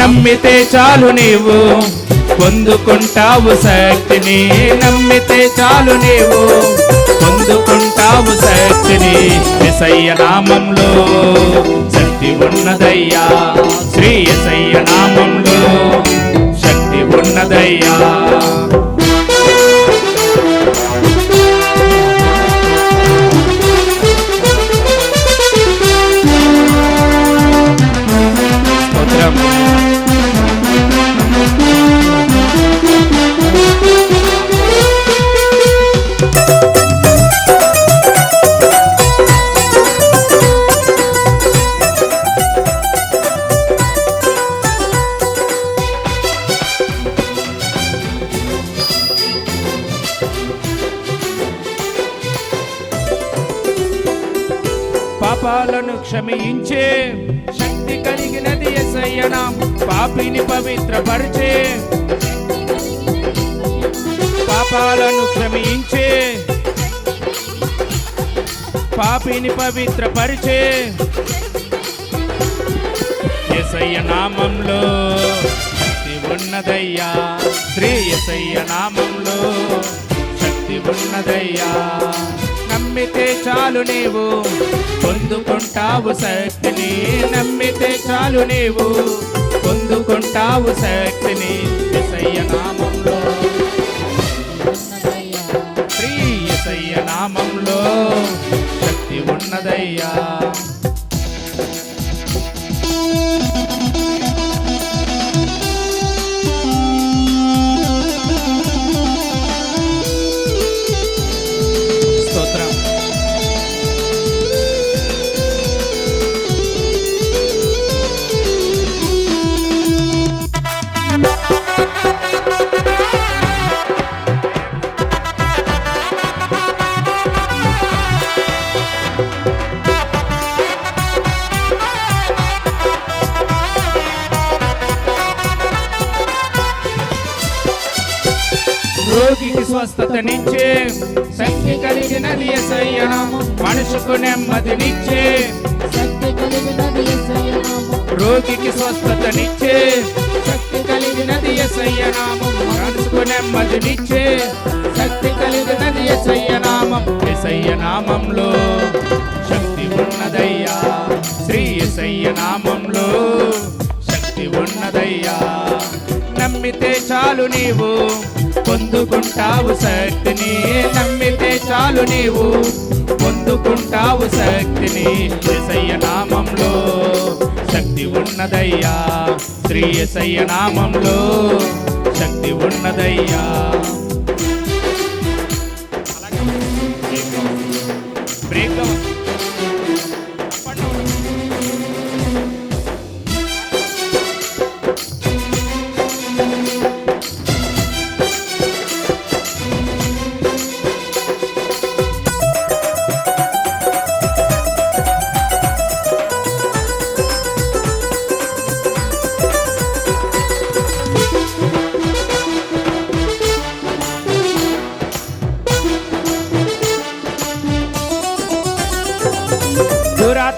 నమ్మితే చాలు నీవు పొందుకుంటావు శక్తిని. నమ్మితే చాలు నీవు పొందుకుంటావు శక్తిని. ఎసయ్య నామంలో శక్తి ఉన్నదయ్యా. శ్రీ ఎసయ్య నామంలో శక్తి ఉన్నదయ్యా. పాపాలను క్షమించే శక్తి కలిగినది ఎసయ్యన పాపిని పవిత్రపరిచే పాపాలను క్షమించే పాపిని పవిత్రపరిచే ఎసయ్య నామంలో శక్తి ఉన్నదయ్యా. శ్రీ ఎసయ్య నామంలో శక్తి ఉన్నదయ్యా. నమ్మితే చాలు నీవు. పొందుకుంటావు శక్తిని నమ్మితే చాలు నీవు. పొందుకుంటావు శక్తిని ఎసయ్య నామంలో. శ్రీ ఎసయ్య నామంలో. శక్తి ఉన్నదయ్యా. రోగికి స్వస్థతనిచ్చే శక్తి కలిగినది ఎసయ్య మనుషుకు నెమ్మదినిచ్చే శక్తి కలిగినది రోగికి స్వస్థతనిచ్చే శక్తి కలిగినది ఎసయ్య నామం మనసుకు నెమ్మదినిచ్చే శక్తి కలిగినది ఎసయ్య నామం ఎసయ్య నామంలో శక్తి ఉన్నదయ్యా. శ్రీ ఎసయ్య నామంలో శక్తి ఉన్నదయ్యా. నమ్మితే చాలు నీవు పొందుకుంటావు శక్తిని నమ్మితే చాలు నీవు. పొందుకుంటావు శక్తిని ఎసయ్య నామంలో. శక్తి ఉన్నదయ్యా శ్రీ ఎసయ్య నామంలో. శక్తి ఉన్నదయ్యా.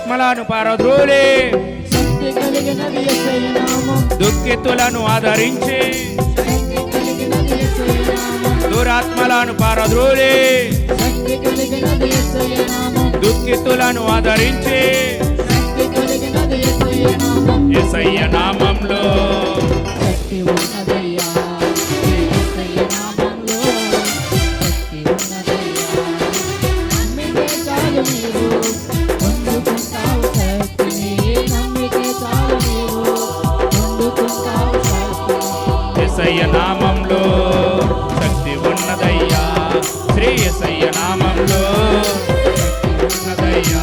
ఆత్మలను పారద్రోలే. దుఃఖితులను ఆదరించి. దురాత్మలను పారద్రోలే. దుఃఖితులను ఆదరించి. ఎసయ్య నామంలో. నామంలో శక్తిని ఎసయ్య నామంలో. శక్తి ఉన్నదయ్యా. శ్రీ ఎసయ్య నామంలో శక్తి ఉన్నదయ్యా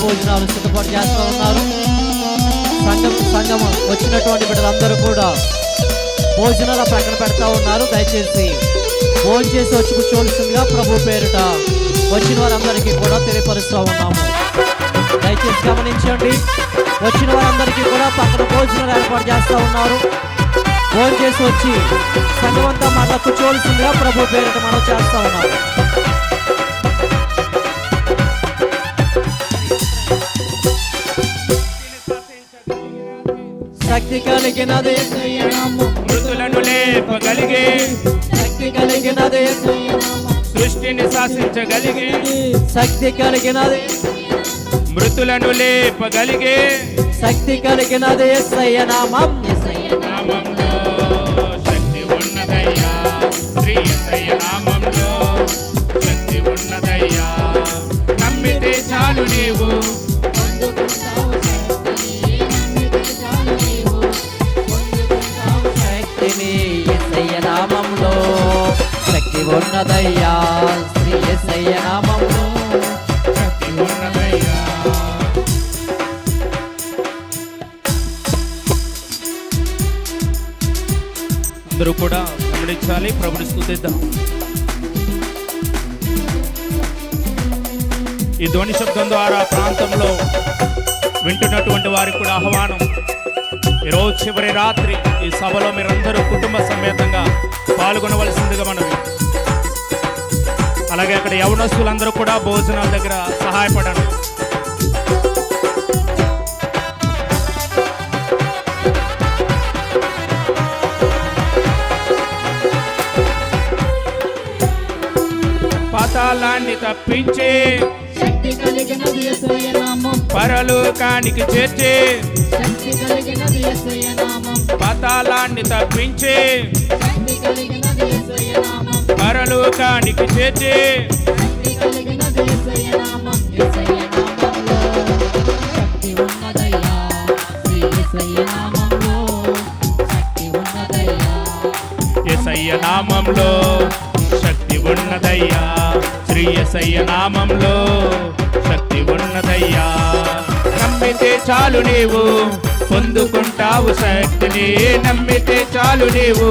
భోజనాలు సిద్ధపాటు చేస్తూ ఉన్నారు. సంఘం సంఘం వచ్చినటువంటి బిడ్డలందరూ కూడా భోజనాలు పక్కన పెడతా ఉన్నారు. దయచేసి భోజనం చేసి వచ్చి కూర్చోవలసిందిగా ప్రభు పేరిట వచ్చిన వారందరికీ కూడా తెలియపరుస్తూ ఉన్నాము. దయచేసి గమనించండి. వచ్చిన వారందరికీ కూడా పక్కన భోజనాలు ఏర్పాటు చేస్తూ ఉన్నారు. ఫోన్ చేసి వచ్చి సంఘమంతా మాట కూర్చోవలసిందిగా ప్రభు పేరిట మనం చేస్తూ ఉన్నాము. శక్తి కలిగినది శక్తి కలిగినది సృష్టిని శాసించగలిగే శక్తి కలిగినది మృతులను లేపగలిగే శక్తి కలిగినది యేసయ్య నామం. ఉన్నదయ్యా. శ్రీ ఎస్ఐ నామము శక్తి ఉన్నదయ్యా. అందరూ కూడా గమనించాలి ప్రభుని స్థుతిద్దాం. ఈ ధ్వని శబ్దం ద్వారా ప్రాంతంలో వింటున్నటువంటి వారికి కూడా ఆహ్వానం. ఈరోజు చివరి రాత్రి ఈ సభలో మీరందరూ కుటుంబ సమేతంగా పాల్గొనవలసిందిగా మనవి. అలాగే అక్కడ యవనస్తులందరూ కూడా భోజనాల దగ్గర సహాయపడండి పాతాళాన్ని తప్పించి పరలోకానికి చేర్చి పాతాళాన్ని తప్పించి పరలోకానికి చేర్చి. శక్తి యేసయ్య నామంలో శక్తి ఉన్నదయ్యా. యేసయ్య నామంలో ఎసయ్య నామంలో శక్తి ఉన్నదయ్యా శ్రీ ఎసయ్య నామంలో శక్తి ఉన్నదయ్యా. నమ్మితే చాలు నీవు పొందుకుంటావు శక్తిని. నమ్మితే చాలు నీవు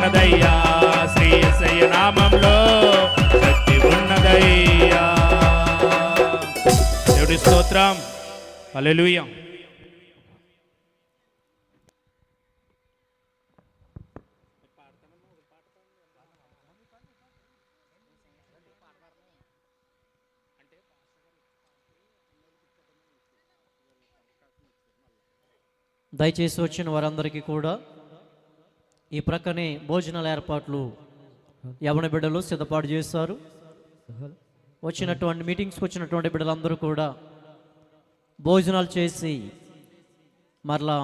ఉన్నదయ్యా. శ్రీ ఎసయ్య నామంలో శక్తి ఉన్నదయ్యా. దేవుడి స్తోత్రం. హల్లెలూయా. దయచేసి వచ్చిన వారందరికీ కూడా ఈ ప్రక్కనే భోజనాల ఏర్పాట్లు యవన బిడ్డలు సిద్ధపాటు చేస్తారు వచ్చినటువంటి మీటింగ్స్కి వచ్చినటువంటి బిడ్డలందరూ కూడా భోజనాలు చేసి మరలా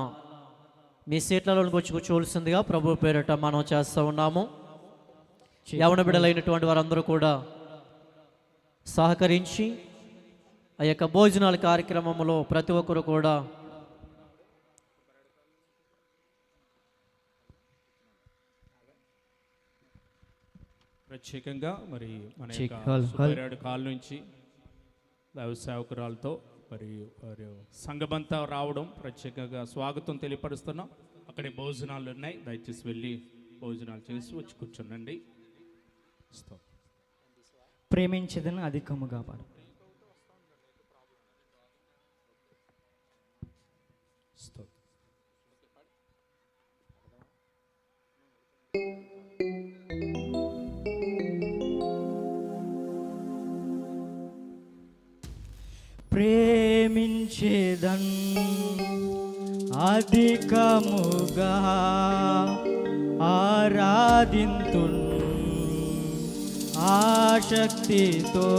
మీ సీట్లలోనికి వచ్చి కూర్చోవలసిందిగా ప్రభు పేరిట మనం చేస్తూ ఉన్నాము. యవన బిడ్డలైనటువంటి వారందరూ కూడా సహకరించి ఆ యొక్క భోజనాల కార్యక్రమంలో ప్రతి ఒక్కరు కూడా ప్రత్యేకంగా మరి మన యొక్క కాల్ నుంచి దైవ సేవకురాలతో మరి వారి సంఘమంతా రావడం ప్రత్యేకంగా స్వాగతం తెలియపరుస్తున్నాం. అక్కడే భోజనాలు ఉన్నాయి. దయచేసి వెళ్ళి భోజనాలు చేసి వచ్చి కూర్చోండి. ప్రేమించదని అధికముగా పాడు. ప్రేమించేదన్ అధికముగా ఆరాధింతున్ ఆశక్తితో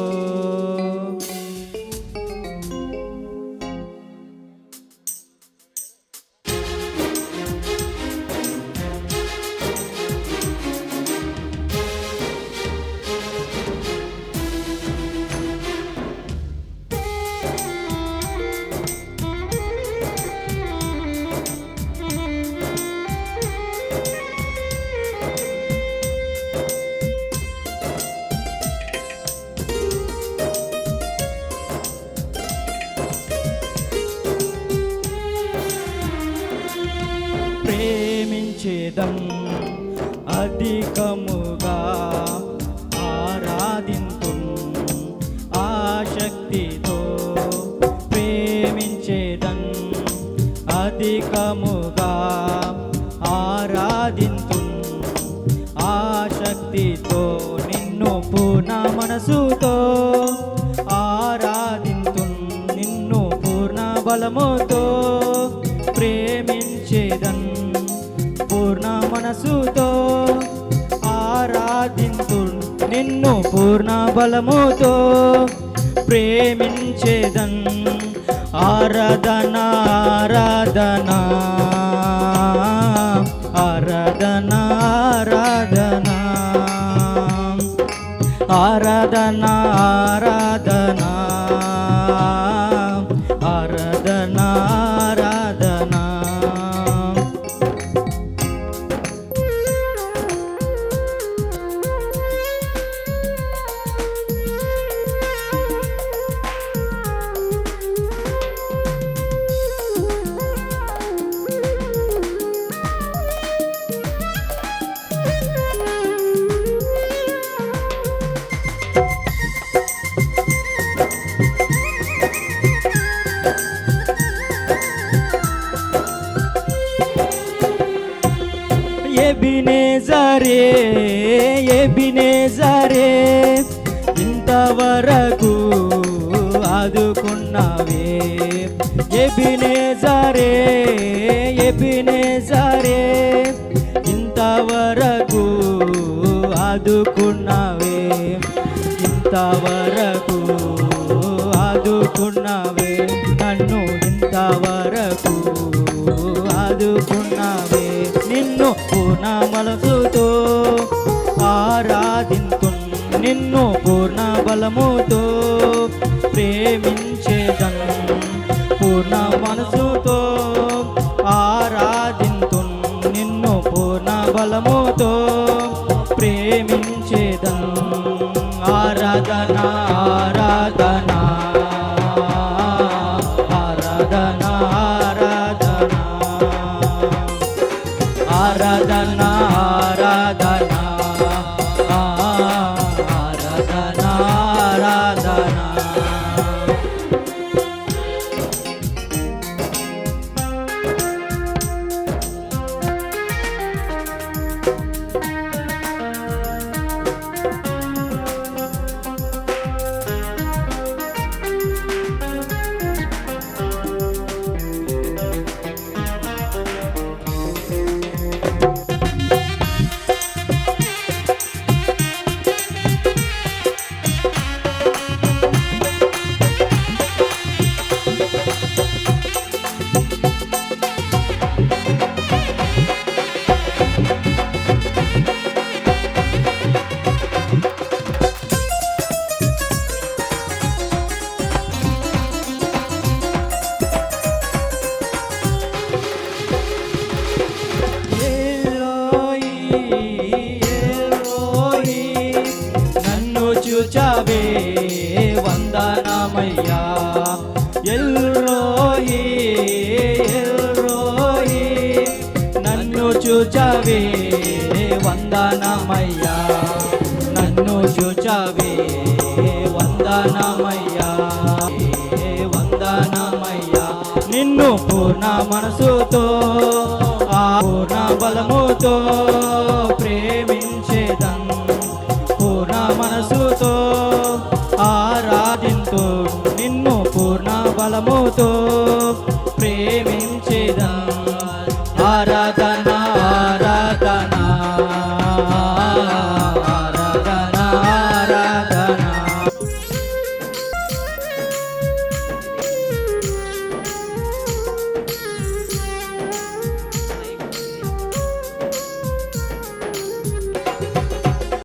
అధికముగా ఆరాధింపు ఆశక్తితో ప్రేమించేదం అధికముగా ఆరాధింతు. ఆశక్తితో నిన్ను పూర్ణ మనసుతో ఆరాధింతు. నిన్ను పూర్ణ బలముతో మనసుతో ఆరాధింతు నిన్ను పూర్ణ బలముతో ప్రేమించేదన్ ఆరాధన ఆరాధన ఆరాధన ఆరాధన ఆరాధన ఆరాధన ఎబినేజరే ఎబినేజరే ఇంతవరకు ఆదుకున్నావే. ఎబినేజరే ఎబినేజరే ఇంతవరకు ఆదుకున్నావే. ఇంతవరకు ఆదుకున్నావే. నన్ను ఇంతవరకు ఆదుకున్నావే నిన్ను పూర్ణ మనసుతో ఆరాధింతు నిన్ను పూర్ణ బలముతో ప్రేమించేదన్ పూర్ణ మనసుతో ఆరాధింతు నిన్ను పూర్ణ బలముతో ప్రేమించేదన్ ఆరాధనా ఎల్రోయి ఎల్రోయి నన్ను చూచావే వందనమయ్యా. నన్ను చూచావే వందనమయ్యా. వందనమయ్యా. నిన్ను పూర్ణ మనసుతో ఆ పూర్ణ బలముతో కాలముతో ప్రేమించేదా ఆరాధ